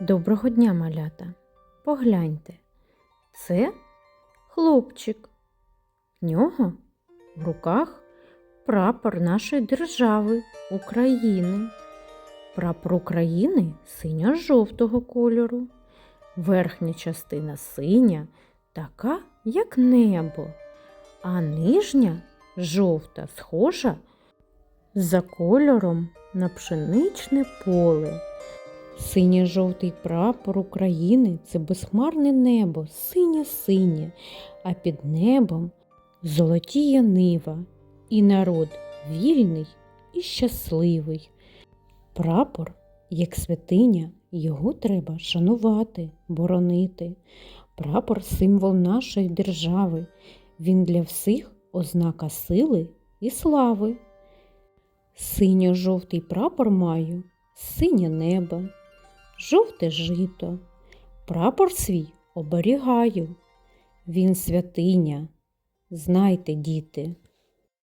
Доброго дня, малята. Погляньте. Це хлопчик. В нього в руках прапор нашої держави України. Прапор України синьо-жовтого кольору. Верхня частина синя, така, як небо, а нижня жовта, схожа за кольором на пшеничне поле. Синьо-жовтий прапор України це безхмарне небо, синє-синє, а під небом золотіє нива, і народ вільний і щасливий. Прапор, як святиня, його треба шанувати, боронити. Прапор символ нашої держави. Він для всіх ознака сили і слави. Синьо-жовтий прапор маю, синє небо, жовте жито. Прапор свій оберігаю. Він святиня. Знайте, діти.